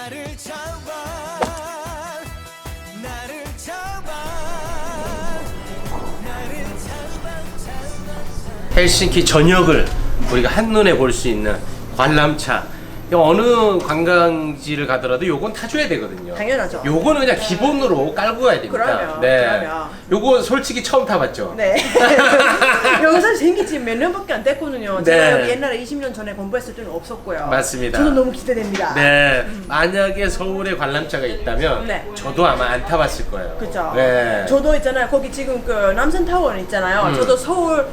나를 잡아 나를 잡아 나를 잡아 헬싱키 전역을 우리가 한눈에 볼 수 있는 관람차. 어느 관광지를 가더라도 요건 타줘야 되거든요. 당연하죠. 요거는 그냥 기본으로 깔고 가야 됩니다. 그럼요, 네. 그럼요. 요거 솔직히 처음 타봤죠. 네. 여기 사실 생긴 지몇 년밖에 안 됐거든요. 제가 네. 여기 옛날에 20년 전에 공부했을 때는 없었고요. 맞습니다. 저도 너무 기대됩니다. 네. 만약에 서울에 관람차가 있다면 네. 저도 아마 안 타봤을 거예요. 그죠. 네. 저도 있잖아요. 거기 지금 그 남산타원 있잖아요. 음. 저도 서울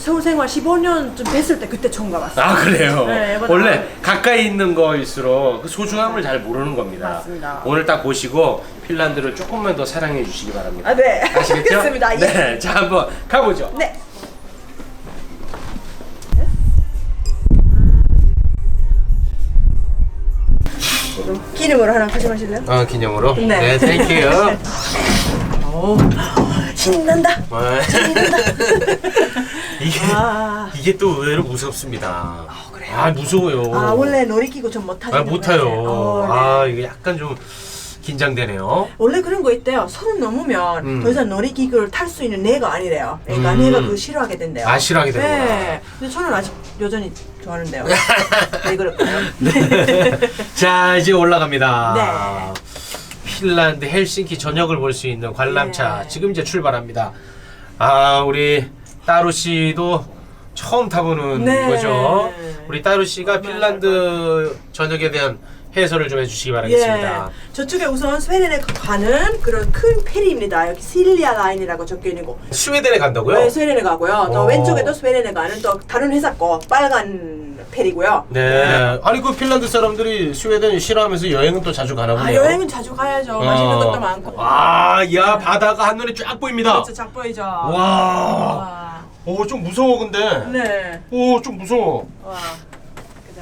서울 생활 15년쯤 됐을 때 그때 처음 가봤어요. 아 그래요. 네, 맞아요. 원래 가까이 있는 거일수록 그 소중함을 잘 모르는 겁니다. 맞습니다. 오늘 딱 보시고 핀란드를 조금만 더 사랑해 주시기 바랍니다. 아, 네. 아시겠죠? 알겠습니다. 예. 네, 자 한번 가보죠. 네. 기름으로 하나 가져가실래요? 어 기념으로. 네. 땡큐. 오, 신난다. 이게 아. 이게 또 의외로 무섭습니다. 그래요? 아 무서워요. 아 원래 놀이기구 좀못 타시는 아, 못 타요. 어, 네. 아 이게 약간 좀 긴장되네요. 원래 그런 거 있대요. 서른 넘으면 음. 더 이상 놀이기구를 탈 수 있는 내가 아니래요. 그러니까 음. 내가 그거 싫어하게 된대요. 아, 싫어하게 되는구나. 네. 근데 저는 아직 여전히 좋아하는데요. 왜 그럴까요? 자 이제 올라갑니다. 네. 핀란드 헬싱키 전역을 볼 수 있는 관람차 네. 지금 이제 출발합니다. 아 우리 따루 씨도 처음 타보는 네. 거죠. 우리 따루 씨가 핀란드 전역에 대한 해설을 좀 해주시기 바라겠습니다. 예. 저쪽에 우선 스웨덴에 가는 그런 큰 페리입니다. 여기 실리아 라인이라고 적혀 있는 거. 스웨덴에 간다고요? 네, 스웨덴에 가고요. 또 오. 왼쪽에도 스웨덴에 가는 또 다른 회사 거 빨간 페리고요. 네. 아니 그 핀란드 사람들이 스웨덴 싫어하면서 여행은 또 자주 가나 아, 보네요. 여행은 자주 가야죠. 맛있는 것도 많고. 와, 야 바다가 한눈에 쫙 보입니다. 그렇죠, 작 보이죠. 와. 와. 오, 좀 무서워 근데. 네. 오, 좀 무서워. 와.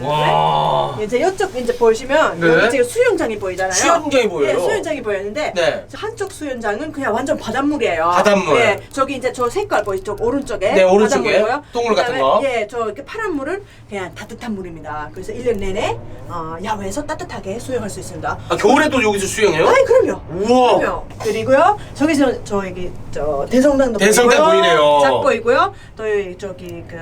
와. 이제 이쪽 이제 보시면 네. 여기 지금 수영장이 보이잖아요. 수영장이 보여요. 네, 수영장이 보였는데 네. 한쪽 수영장은 그냥 완전 바닷물이에요. 바닷물. 네, 저기 이제 저 색깔 보이죠? 오른쪽에. 네, 오른쪽에 바닷물이고요. 동물 같은 그다음에 거. 예, 저 이렇게 파란 물은 그냥 따뜻한 물입니다. 그래서 1년 내내 어, 야외에서 따뜻하게 수영할 수 있습니다. 아, 겨울에도 여기서 수영해요? 아이 그럼요. 우와. 그럼요. 그리고요 저기서 저기 저 대성당도 대성당 보이고요. 보이네요. 쫙 보이고요. 또 여기 저기 그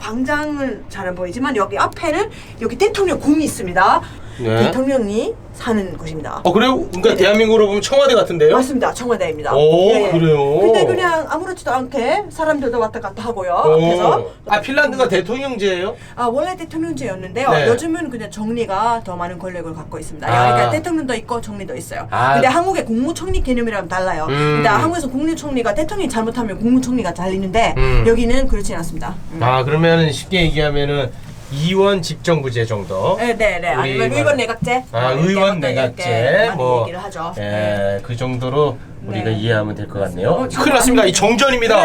광장은 잘 안 보이지만 여기 앞에는 여기 대통령 궁이 있습니다. 네. 대통령이 사는 곳입니다. 어, 그래요? 그러니까 네. 대한민국으로 보면 청와대 같은데요? 맞습니다. 청와대입니다. 오, 예, 예. 그래요? 근데 그냥 아무렇지도 않게 사람들도 왔다 갔다 하고요. 앞에서. 오. 아, 핀란드가 대통령제예요? 아 원래 대통령제였는데요. 네. 요즘은 그냥 정리가 더 많은 권력을 갖고 있습니다. 아. 그러니까 대통령도 있고 정리도 있어요. 아. 근데 한국의 국무총리 개념이랑 달라요. 음. 근데 한국에서 국무총리가 대통령이 잘못하면 국무총리가 잘리는데 음. 여기는 그렇지 않습니다. 음. 아, 그러면 쉽게 얘기하면은 이원 집정부제 정도. 네, 네, 네. 아니면 뭐- 의원 내각제. 아, 네, 의원 내각제 뭐 얘기를 하죠. 네. 예, 그 정도로 우리가 네. 이해하면 될 것 같네요. 어, 큰일 났습니다. 이 정전입니다.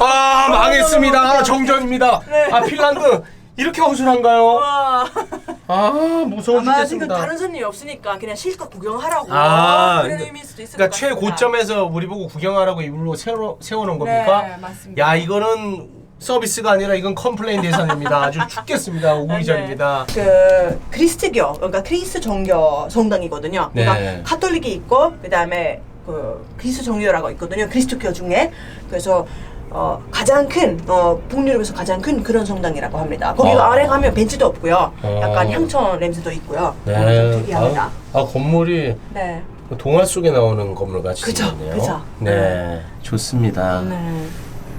아, 망했습니다. 네. 정전입니다. 네. 아, 핀란드 이렇게 허술한가요? 와. 아, 무서워 아마 지금 죽겠습니다. 다른 손님이 없으니까 그냥 실컷 구경하라고 아, 그런 의미일 수도 있을 그러니까 것. 최고점에서 우리 보고 구경하라고 일부러 세워, 세워 놓은 겁니까? 네, 맞습니다. 야, 이거는 서비스가 아니라 이건 컴플레인 대상입니다. 아주 죽겠습니다. 오기 전입니다. 그 그리스도교 그러니까 그리스 종교 성당이거든요. 네. 그러니까 카톨릭이 있고 그다음에 그 그리스 종교라고 있거든요. 그리스도교 중에 그래서 어, 가장 큰 어, 북유럽에서 가장 큰 그런 성당이라고 합니다. 거기 어. 아래 가면 벤치도 없고요. 약간 어. 향초 냄새도 있고요. 어, 좀 네. 특이합니다. 아, 아, 건물이 네. 동화 속에 나오는 건물 같이 그죠, 생겼네요. 그죠. 네, 좋습니다. 네.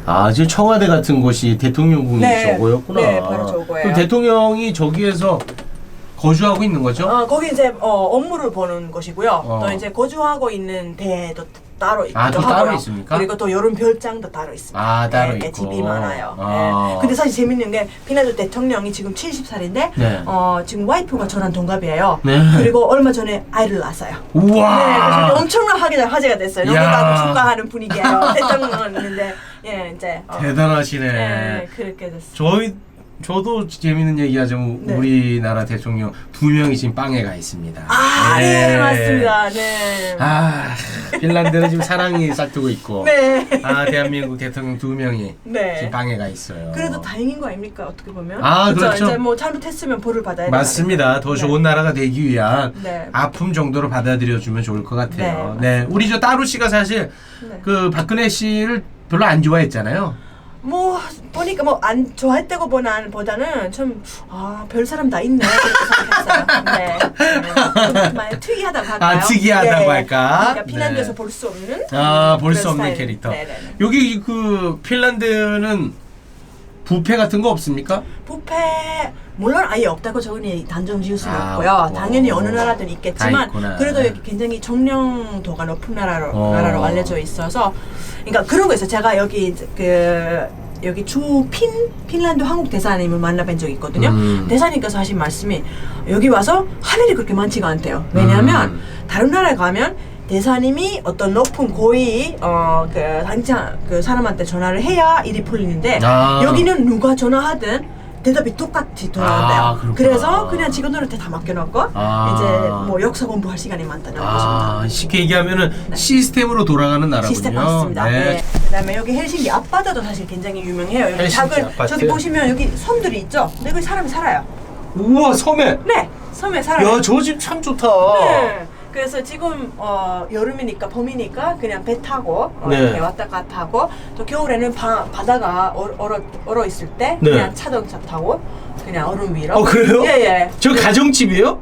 아, 지금 청와대 같은 곳이 대통령궁이 네. 저거였구나. 네, 바로 저거예요. 그럼 대통령이 저기에서 거주하고 있는 거죠? 어, 거기 이제 어, 업무를 보는 곳이고요. 어. 또 이제 거주하고 있는 대도 따로 있기도 아, 또 하고요. 따로 있습니까? 그리고 또 여름 별장도 따로 있습니다. 아, 따로 네, 있고. 집이 많아요. 아. 네. 근데 사실 재밌는 게 피나도 대통령이 지금 70살인데 네. 어, 지금 와이프가 저랑 동갑이에요. 네. 그리고 얼마 전에 아이를 낳았어요. 우와. 네, 그래서 엄청나게 화제가 됐어요. 야. 여기가 축하하는 분위기예요. 대통령은 있는데 예, 이제 어, 대단하시네. 네, 그렇게 됐어요. 저희 저도 재밌는 얘기 하자면 네. 우리나라 대통령 두 명이 지금 빵에 가 있습니다. 아, 네, 맞습니다. 네. 아, 핀란드는 지금 사랑이 싹트고 있고. 네. 아, 대한민국 대통령 두 명이 네. 지금 빵에 가 있어요. 그래도 다행인 거 아닙니까? 어떻게 보면. 아, 그쵸? 그렇죠. 이제 뭐 잘못했으면 벌을 받아야 맞습니다. 더 네. 좋은 나라가 되기 위한 네. 아픔 정도로 받아들여 주면 좋을 것 같아요. 네, 네, 우리 저 따루 씨가 사실 네. 그 박근혜 씨를 별로 안 좋아했잖아요. 뭐 보니까 뭐 안 좋아했다고 보다는 보다는 좀 아 별 사람 다 있네 그렇게 생각했어요. 네. 네. 좀 많이 특이하다고 할까요? 아, 특이하다고 네. 할까? 그러니까 핀란드에서 네. 볼 수 없는. 아, 볼 그런 수 없는 스타일. 캐릭터. 네네네. 여기 그 핀란드는 부패 같은 거 없습니까? 부패 물론 아예 없다고 저는 단정 지을 수는 아, 없고요. 없고. 당연히 어느 나라든 다 있겠지만. 그래도 여기 굉장히 정령도가 높은 나라로 어. 나라로 알려져 있어서 그러니까 그런 거 있어요. 제가 여기 그 여기 주 핀 핀란드 한국 대사님을 만나뵌 적이 있거든요. 음. 대사님께서 하신 말씀이 여기 와서 할 일이 그렇게 많지가 않대요. 왜냐하면 음. 다른 나라에 가면 대사님이 어떤 높은 고위 어그 당장 그 사람한테 전화를 해야 일이 풀리는데 아. 여기는 누가 전화하든 대답이 똑같이 돌아온대요. 아, 그렇구나. 그래서 그냥 직원들한테 다 맡겨놓고 아. 이제 뭐 역사 공부할 시간이 많다는 아, 것입니다. 쉽게 얘기하면 시스템으로 돌아가는 나라군요. 네. 시스템 맞습니다. 네. 그다음에 여기 헬싱키 앞바다도 사실 굉장히 유명해요. 여기 헬싱키 작은 앞바다. 저기 보시면 여기 섬들이 있죠. 근데 여기 사람이 살아요. 우와, 섬에. 네, 섬에 살아요. 야, 저 집 참 좋다. 네. 그래서 지금 어, 여름이니까 봄이니까 그냥 배 타고 어, 네. 이렇게 왔다 갔다 하고 또 겨울에는 바, 바다가 얼, 얼어, 얼어 있을 때 네. 그냥 자동차 타고 그냥 얼음 위로 어, 그래요? 예예 저 가정집이에요?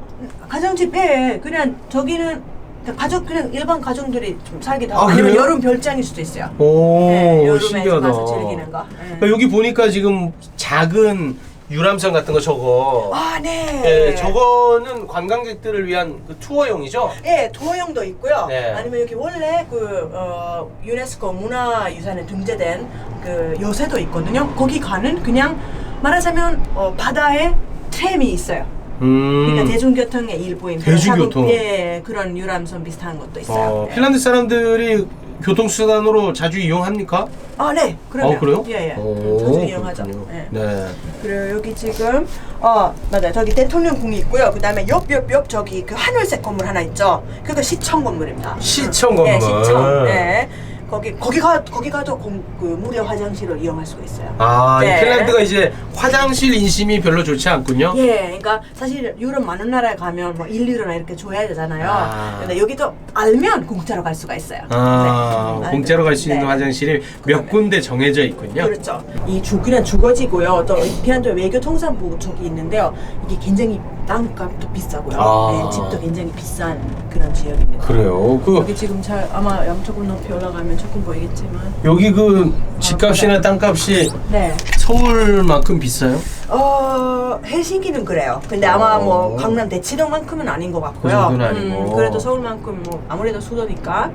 가정집 예 그냥 저기는 그냥 가족 그냥 일반 가정들이 좀 살기도 하고 아, 아니면 그래요? 여름 별장일 수도 있어요 오, 네, 여름에 신기하다. 가서 즐기는 거 예. 그러니까 여기 보니까 지금 작은 유람선 같은 거 저거. 아 네 예, 저거는 관광객들을 위한 그 투어용이죠? 예, 도어용도 있고요. 네. 아니면 여기 원래 그 어, 유네스코 문화유산에 등재된 그 요새도 있거든요. 거기 가는 그냥 말하자면 어, 바다에 트램이 있어요. 음. 그러니까 대중교통의 일부인 대중교통. 예, 그런 유람선 비슷한 것도 있어요. 어, 예. 핀란드 사람들이 교통수단으로 자주 이용합니까? 아, 네. 그럼요. 어, 그래요? 예, 예. 오, 자주 이용하죠. 그렇군요. 예. 네. 그리고 여기 지금 어 맞아요 저기 대통령궁이 있고요 그 다음에 옆옆옆 저기 그 하늘색 건물 하나 있죠 그거 시청 건물입니다 시청 네 건물. 시청 네 거기 거기 가 거기 가도 공, 그 무료 화장실을 이용할 수가 있어요 아, 이 네. 핀란드가 이제 화장실 인심이 별로 좋지 않군요. 예, 그러니까 사실 유럽 많은 나라에 가면 뭐 1, 2루나 이렇게 줘야 되잖아요. 아. 근데 여기도 알면 공짜로 갈 수가 있어요. 아, 네. 공짜로 갈 수 있는 네. 화장실이 몇 군데 정해져 있군요. 그렇죠. 이 주, 그냥 주거지고요. 또 핀란드 외교통상부 쪽이 있는데요. 이게 굉장히 땅값도 비싸고요. 아. 네, 집도 굉장히 비싼 그런 지역입니다. 그래요. 그 여기 지금 잘 아마 양쪽은 높이 올라가면 조금 보이겠지만 여기 그 집값이나 땅값이 네. 서울만큼 비싸요? 어 헬싱키는 그래요. 근데 아마 어. 뭐 강남 대치동만큼은 아닌 것 같고요. 그 정도는 아니고. 그래도 서울만큼 뭐 아무래도 수도니까.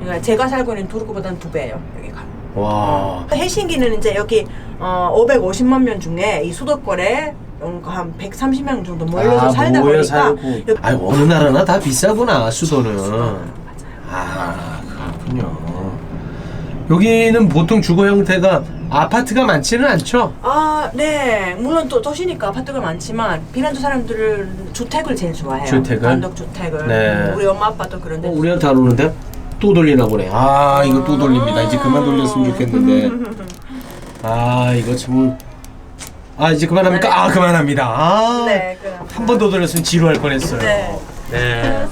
그러니까 제가 살고 있는 투르크보다는 두 배예요. 여기가. 와. 헬싱키는 이제 여기 어 550만 명 중에 이 수도권에 한 130명 정도 몰려서 아, 살다 모여 보니까 살고. 여기 아, 어느 나라나 다 비싸구나 수도는. 아, 그렇군요. 여기는 보통 주거 형태가 아파트가 많지는 않죠? 아, 네. 물론 또 도시니까 아파트가 많지만 핀란드 사람들은 주택을 제일 좋아해요. 주택을? 단독 주택을. 네. 음, 우리 엄마 아빠도 그런데 어, 우리한테 안 오는데? 또 돌리나 보네. 아, 이거 또 돌립니다. 이제 그만 돌렸으면 좋겠는데. 아, 이거 참. 아, 이제 그만합니까? 아, 그만합니다. 아. 네, 그럼. 한 번더 돌렸으면 지루할 뻔했어요. 네. 네.